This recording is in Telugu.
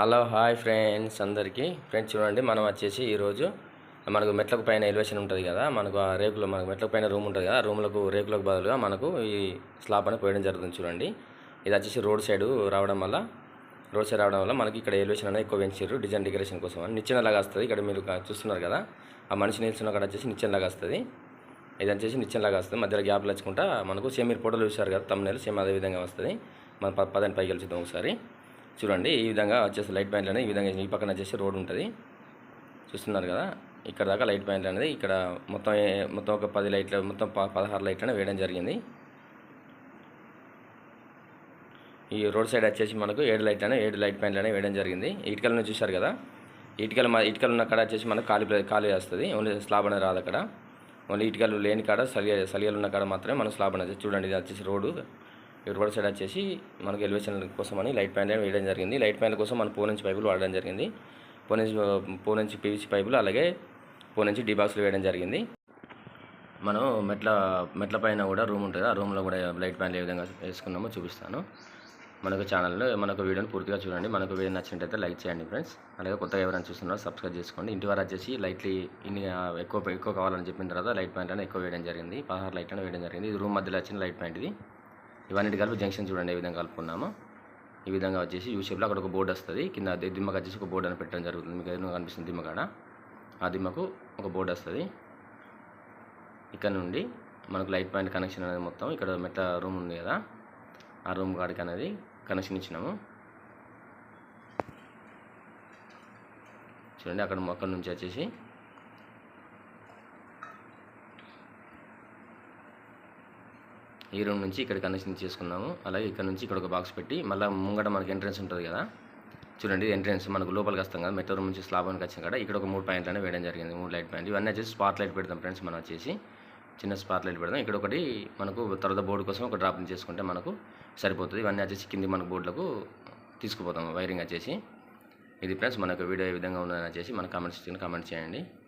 హలో హాయ్ ఫ్రెండ్స్ అందరికీ. ఫ్రెండ్స్ చూడండి మనం వచ్చేసి ఈరోజు మనకు మెట్లకు పైన ఎలివేషన్ ఉంటుంది కదా. మనకు ఆ రేకులు మనకు మెట్లకు పైన రూమ్ ఉంటుంది కదా. రూమ్లకు రేకులకు బదులుగా మనకు ఈ స్లాబ్ అనేది పోయడం జరుగుతుంది చూడండి. ఇది వచ్చేసి రోడ్ సైడ్ రావడం వల్ల రోడ్ సైడ్ రావడం వల్ల మనకి ఇక్కడ ఎలివేషన్ అనేది ఎక్కువ పెంచారు డిజైన్ డెకరేషన్ కోసం అని. నిచ్చెన లాగా వస్తుంది. ఇక్కడ మీరు చూస్తున్నారు కదా. ఆ మనిషి నిల్చున్న అక్కడ వచ్చేసి నిచ్చెనలాగా వస్తుంది. ఇది వచ్చేసి నిచ్చెనలాగా వస్తుంది. మధ్యలో గ్యాప్లు వచ్చుకుంటా మనకు సేమ్ మీరు ఫోటోలు చూసారు కదా తమ్ముళ్ళు సేమ్ అదే విధంగా వస్తుంది. మన ప- పదని పైకి వెళ్తాం ఒకసారి. చూడండి ఈ విధంగా వచ్చేసి లైట్ పాయింట్లు అనేది ఈ విధంగా ఈ పక్కన వచ్చేసి రోడ్ ఉంటుంది. చూస్తున్నారు కదా ఇక్కడ దాకా లైట్ పాయింట్లు అనేది ఇక్కడ మొత్తం మొత్తం ఒక పది లైట్లు మొత్తం పదహారు లైట్లను వేయడం జరిగింది. ఈ రోడ్ సైడ్ వచ్చేసి మనకు ఏడు లైట్ ఏడు లైట్ పాయింట్లనే వేయడం జరిగింది. ఇటుకలను చూశారు కదా ఇటుకలు మా ఇటుకలు ఉన్న కాడ వచ్చేసి మనకు ఖాళీ ఖాళీ వస్తుంది. ఓన్లీ స్లాబ్ అనేది రాదు అక్కడ. ఓన్లీ ఇటుకలు లేని కాడ సలియ సలియలు ఉన్న కాడ మాత్రమే మనం స్లాబ్ అనేది చూడండి ఇది వచ్చేసి రోడ్డు. ఈ రోడ్ సైడ్ వచ్చేసి మనకు ఎలివేషన్ కోసం అని లైట్ ప్యాంట్ వేయడం జరిగింది. లైట్ ప్యాన్ల కోసం మనం పోనుంచి పైపులు వాడడం జరిగింది. పో నుంచి నుంచి పీవీసీ పైపులు అలాగే పో నుంచి డీ బాక్స్లు వేయడం జరిగింది. మనం మెట్ల మెట్ల పైన కూడా రూమ్ ఉంటుంది ఆ రూమ్లో కూడా లైట్ ప్యాన్లు ఏ విధంగా వేసుకున్నామో చూపిస్తాను. మనకు ఛానల్లో మనకు వీడియోని పూర్తిగా చూడండి. మనకు వీడియో నచ్చినట్టయితే లైక్ చేయండి ఫ్రెండ్స్. అలాగే కొత్తగా ఎవరైనా చూస్తున్నారో సబ్స్క్రైబ్ చేసుకోండి. ఇంటి వారు వచ్చేసి లైట్లీ ఇన్ని ఎక్కువ ఎక్కువ కావాలని చెప్పిన తర్వాత లైట్ ప్యాంట్ అనేది ఎక్కువ వేయడం జరిగింది. పదహారు లైట్ అనేది వేయడం జరిగింది. ఇది రూమ్ మధ్యలో వచ్చిన లైట్ ప్యాంట్ ఇది. ఇవన్నీ కలిపి జంక్షన్ చూడండి ఏ విధంగా కలుపుకున్నాము. ఈ విధంగా వచ్చేసి యూ షేప్లో అక్కడ ఒక బోర్డు వస్తుంది. కింద దిమ్మకు వచ్చేసి ఒక బోర్డు అని పెట్టడం జరుగుతుంది. మీకు ఏదైనా కనిపిస్తుంది దిమ్మ కాడ? ఆ దిమ్మకు ఒక బోర్డు వస్తుంది. ఇక్కడ నుండి మనకు లైట్ పాయింట్ కనెక్షన్ అనేది మొత్తం ఇక్కడ మెట్ల రూమ్ ఉంది కదా. ఆ రూమ్ కాడికి అనేది కనెక్షన్ ఇచ్చినాము. చూడండి అక్కడ అక్కడ నుంచి వచ్చేసి ఈ రూమ్ నుంచి ఇక్కడ కనెక్షన్ చేసుకున్నాము. అలాగే ఇక్కడ నుంచి ఇక్కడ ఒక బాక్స్ పెట్టి మళ్ళీ ముంగట మనకి ఎంట్రెన్స్ ఉంటుంది కదా. చూడండి ఎంట్రెన్స్ మనకు లోపలికి వస్తాం కదా. మెట్రో రూమ్ నుంచి స్లాబ్ వచ్చిన కదా ఇక్కడ ఒక మూడు పాయింట్లు అనేవి వేయడం జరిగింది. మూడు లైట్ పాయింట్ ఇవన్నీ వచ్చేసి స్పాట్ లైట్ పెడతాం ఫ్రెండ్స్ మనం వచ్చేసి. చిన్న స్పాట్ లైట్ పెడదాం. ఇక్కడ ఒకటి మనకు తర్వాత బోర్డు కోసం ఒక డ్రాప్ చేసుకుంటే మనకు సరిపోతుంది. ఇవన్నీ వచ్చేసి కింది మనకు బోర్డులకు తీసుకుపోతాం వైరింగ్ వచ్చేసి. ఇది ఫ్రెండ్స్ మనకు వీడియో ఏ విధంగా ఉన్నదని వచ్చేసి మన కామెంట్స్ కామెంట్ చేయండి.